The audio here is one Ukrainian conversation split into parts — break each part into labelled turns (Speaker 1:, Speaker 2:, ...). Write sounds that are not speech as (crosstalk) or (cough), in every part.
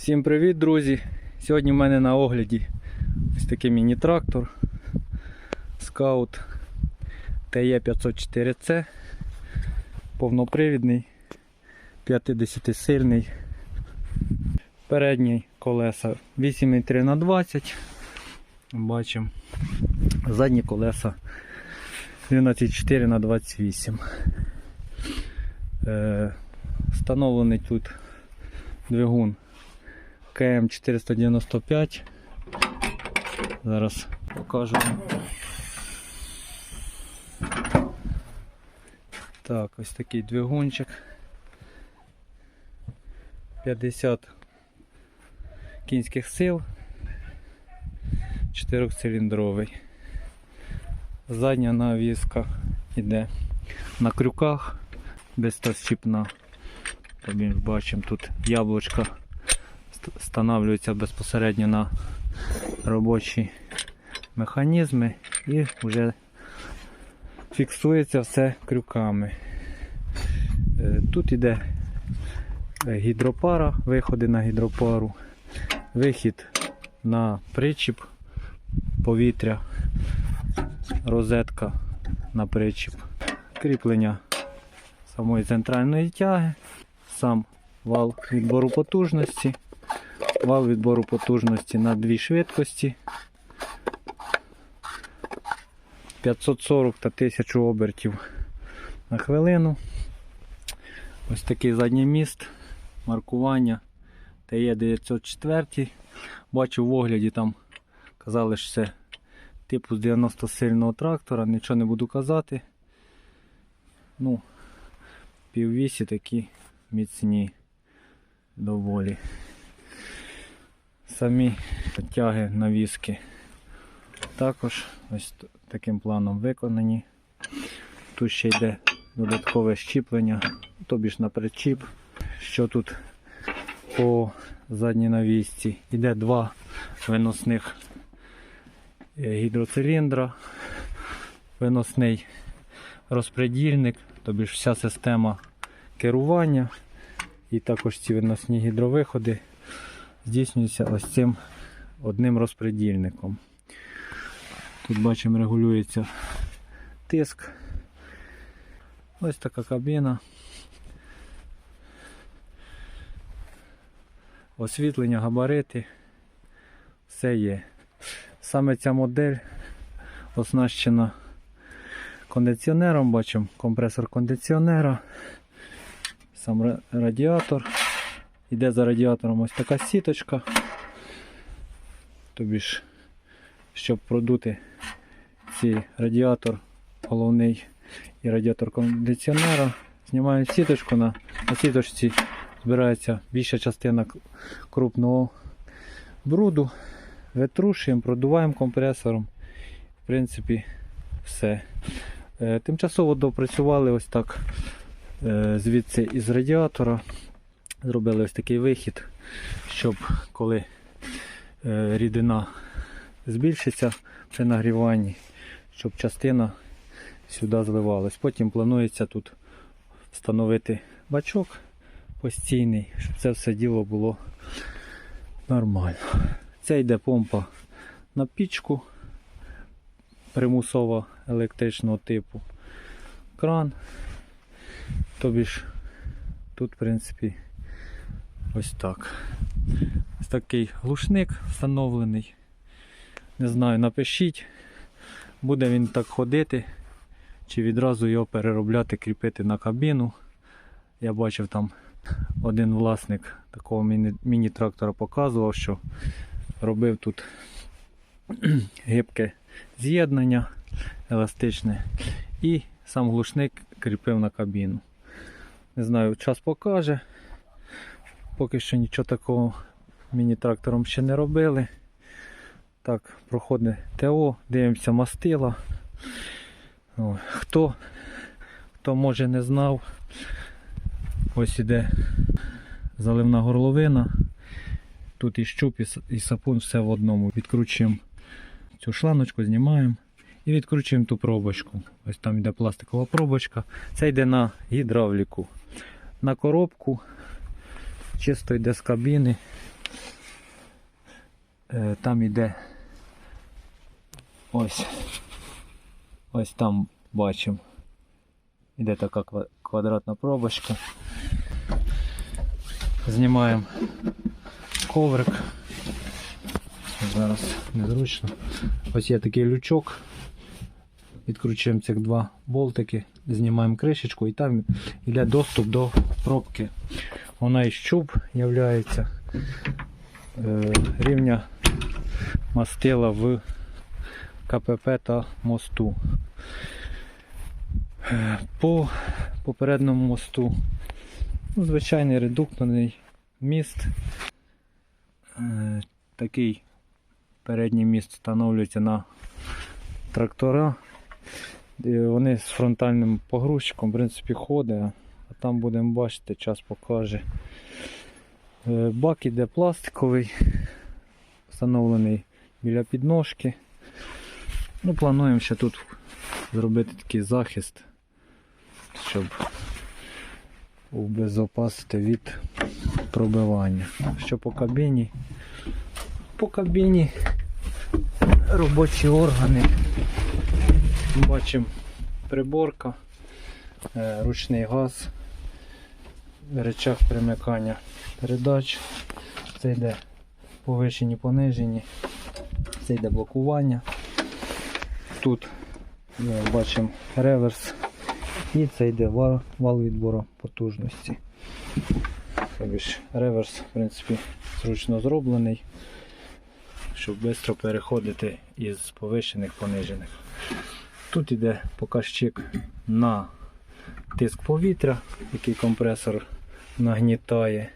Speaker 1: Всім привіт, друзі! Сьогодні в мене на огляді ось такий міні-трактор Scout TE504C повнопривідний, 50-сильний. Передній колеса 8,3 на 20 Бачимо. Задні колеса 12,4 на 28 Е, Встановлений тут двигун КМ 495. Зараз покажу. вам. Так, ось такий двигунчик. 50 кінських сил. 4-циліндровий. Задня навіска йде на крюках безстосчіпна. Тобі бачимо тут яблучко ст- встановлюється безпосередньо на робочі механізми і вже фіксується все крюками. Е, Тут іде е, гідропара, виходи на гідропару, вихід на причіп повітря, розетка на причіп, кріплення самої центральної тяги, сам вал відбору потужності, вал відбору потужності на дві швидкості. 540 та 1000 обертів на хвилину. Ось такий задній міст, маркування ТЕ 904. Бачу в огляді там казали, що це типу з 90 сильного трактора, нічого не буду казати. Ну, піввісі такі міцні доволі. Самі тяги навіски також ось таким планом виконані. Тут ще йде додаткове щіплення, тобі ж на причіп. Що тут по задній навісці? Йде два виносних е, гідроциліндра, виносний розпредільник, тобі ж вся система керування і також ці виносні гідровиходи здійснюються ось цим одним розпредільником. Тут бачимо регулюється тиск. Ось така кабіна. Освітлення, габарити. Все є. Саме ця модель оснащена кондиціонером, бачимо компресор кондиціонера, сам радіатор. Іде за радіатором ось така сіточка. Тобі ж, щоб продути цей радіатор головний і радіатор кондиціонера, знімаємо сіточку на, на сіточці збирається більша частина крупного бруду. Витрушуємо, продуваємо компресором. В принципі, все. Е, Тимчасово допрацювали ось так е, звідси із радіатора. Зробили ось такий вихід, щоб коли е, рідина збільшиться при нагріванні, щоб частина сюди зливалась. Потім планується тут встановити бачок постійний, щоб це все діло було нормально. Це йде помпа на пічку примусово електричного типу. Кран. Тобі ж тут, в принципі, ось так. Ось такий глушник встановлений. Не знаю, напишіть, буде він так ходити, чи відразу його переробляти, кріпити на кабіну. Я бачив там один власник такого міні- міні-трактора показував, що робив тут (clears throat) гибке з'єднання еластичне і сам глушник кріпив на кабіну. Не знаю, час покаже. Поки що нічого такого міні-трактором ще не робили. Так, проходить ТО, дивимося мастила. Хто, хто може не знав, ось іде заливна горловина. Тут і щуп, і сапун все в одному. Відкручуємо цю шланочку, знімаємо і відкручуємо ту пробочку. Ось там йде пластикова пробочка. Це йде на гідравліку. На коробку чисто йде з кабіни. Е, Там іде ось. Ось там бачимо. Іде така ква- квадратна пробочка. Знімаємо коврик. Зараз незручно. Ось є такий лючок. Відкручуємо цих два болтики, знімаємо кришечку і там йде доступ до пробки. Вона і щуп являється е, рівня мастила в КПП та мосту. Е, По попередньому мосту ну, звичайний редукторний міст. Е, Такий передній міст встановлюється на трактора. Вони з фронтальним погрузчиком, в принципі, ходить, там будемо бачити, час покаже. Е, Бак іде пластиковий, встановлений біля підножки. Ну, плануємо ще тут зробити такий захист, щоб убезопасити від пробивання. Що по кабіні? По кабіні робочі органи. Бачимо приборка, е, ручний газ, речах примикання передач. Це йде повишені, понижені, це йде блокування. Тут бачимо реверс і це йде ва- вал відбору потужності. Тобто реверс, в принципі, зручно зроблений, щоб швидко переходити із повишених понижених. Тут йде показчик на тиск повітря, який компресор нагнітає.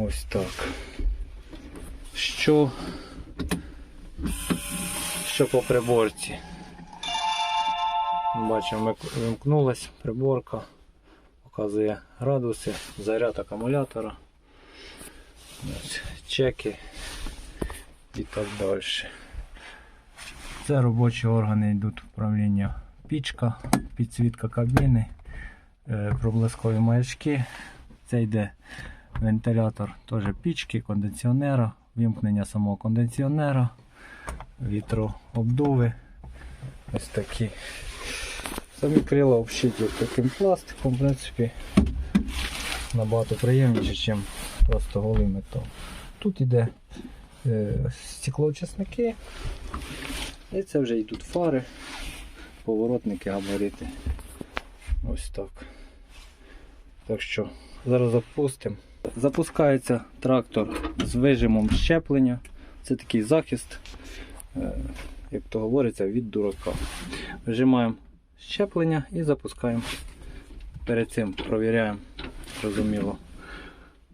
Speaker 1: Ось так. Що, що по приборці? Бачимо, вимкнулась приборка, показує градуси, заряд акумулятора, ось, чеки і так далі. Це робочі органи йдуть управління пічка, підсвітка кабіни, проблискові маячки. Це йде вентилятор теж пічки, кондиціонера, вимкнення самого кондиціонера, вітрообдуви. Ось такі. Самі крила обшиті таким пластиком, в принципі, набагато приємніше, ніж просто голий метал. Тут йде е, стеклоочисники. І це вже йдуть фари, поворотники, габарити. Ось так. Так що зараз запустимо. Запускається трактор з вижимом щеплення. Це такий захист, е, як то говориться, від дурака. Вижимаємо щеплення і запускаємо. Перед цим провіряємо, зрозуміло,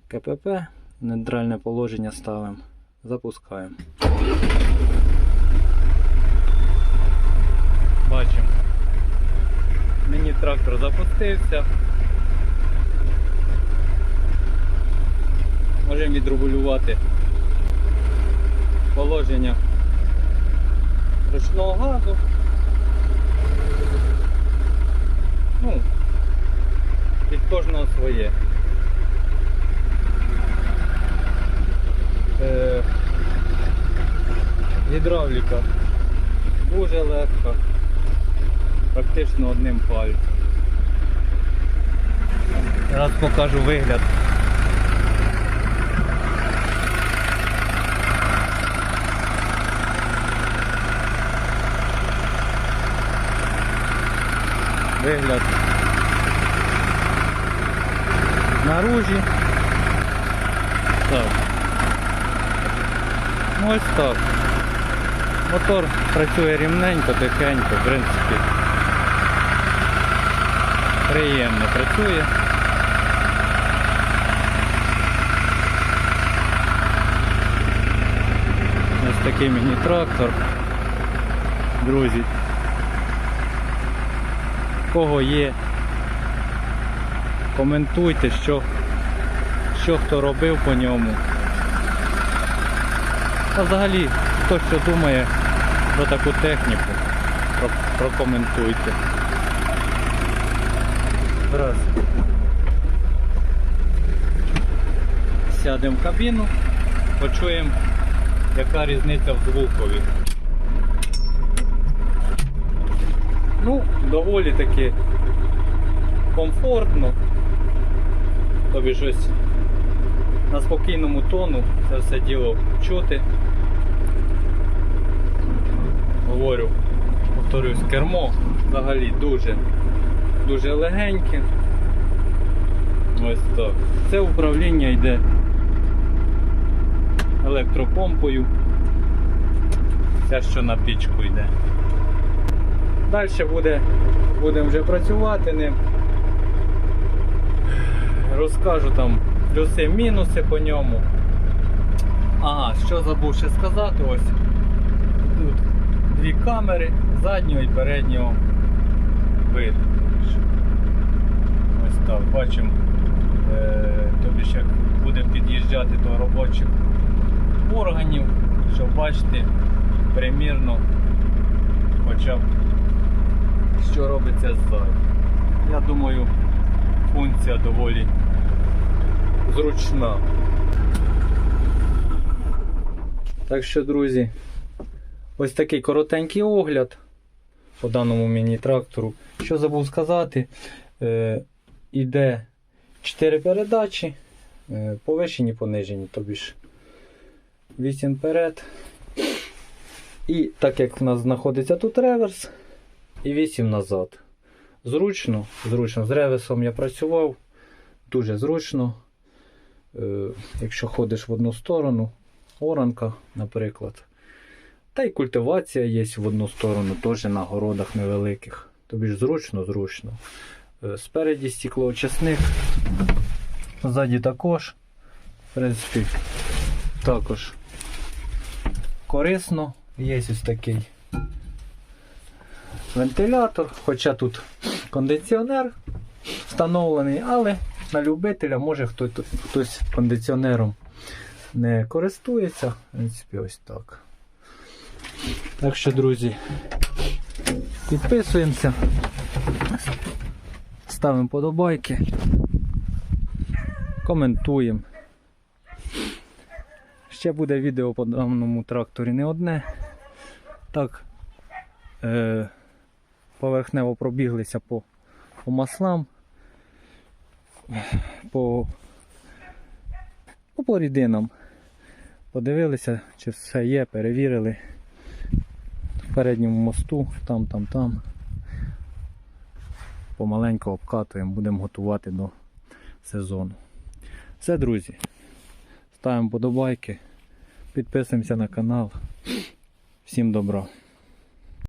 Speaker 1: КПП, нейтральне положення ставимо, запускаємо. Бачимо. Міні-трактор запустився. Можемо відрегулювати положення ручного газу. Ну, від кожного своє. Е, гідравліка дуже легко, практично одним пальцем. Зараз покажу вигляд. Вигляд наружі. Так. Ну, Ось так. Мотор працює рівненько, тихенько, в принципі. Приємно працює. Ось такий міні-трактор. Друзі. Кого є, коментуйте, що, що хто робив по ньому. А взагалі, хто що думає про таку техніку, про- прокоментуйте. Раз. Сядемо в кабіну, почуємо яка різниця в звукові. Ну, доволі таки комфортно. Тобі щось на спокійному тону це все діло чути. Говорю, повторюсь, кермо взагалі дуже, дуже легеньке. Ось так. Це управління йде електропомпою. Це що на пічку йде. Далі буде, будемо вже працювати ним. Розкажу там плюси-мінуси по ньому. Ага, що забув ще сказати, ось тут дві камери заднього і переднього виду. Так, бачимо, е, тобі ще будемо під'їжджати до робочих органів, щоб бачити примірно хоча б що робиться ззаду. Я думаю, функція доволі зручна. Так що, друзі, ось такий коротенький огляд по даному міні-трактору. Що забув сказати, е, іде 4 передачі, е, повишені, понижені, тобі ж 8 вперед. І так як в нас знаходиться тут реверс, і 8 назад. Зручно, зручно. З реверсом я працював, дуже зручно. Е, якщо ходиш в одну сторону, оранка, наприклад. Та й культивація є в одну сторону, теж на городах невеликих. Тобі ж зручно, зручно. Е, Спереді стеклоочисник, ззаді також. В принципі, також корисно. Є ось такий вентилятор, хоча тут кондиціонер встановлений, але на любителя може хтось, хтось кондиціонером не користується. В принципі, ось так. Так що, друзі, підписуємося, ставимо подобайки, коментуємо. Ще буде відео по даному тракторі не одне. Так, е, поверхнево пробіглися по, по маслам, по, ну, по рідинам. Подивилися, чи все є, перевірили. В передньому мосту, там, там, там. Помаленько обкатуємо, будемо готувати до сезону. Все, друзі. Ставимо подобайки, підписуємося на канал. Всім добра.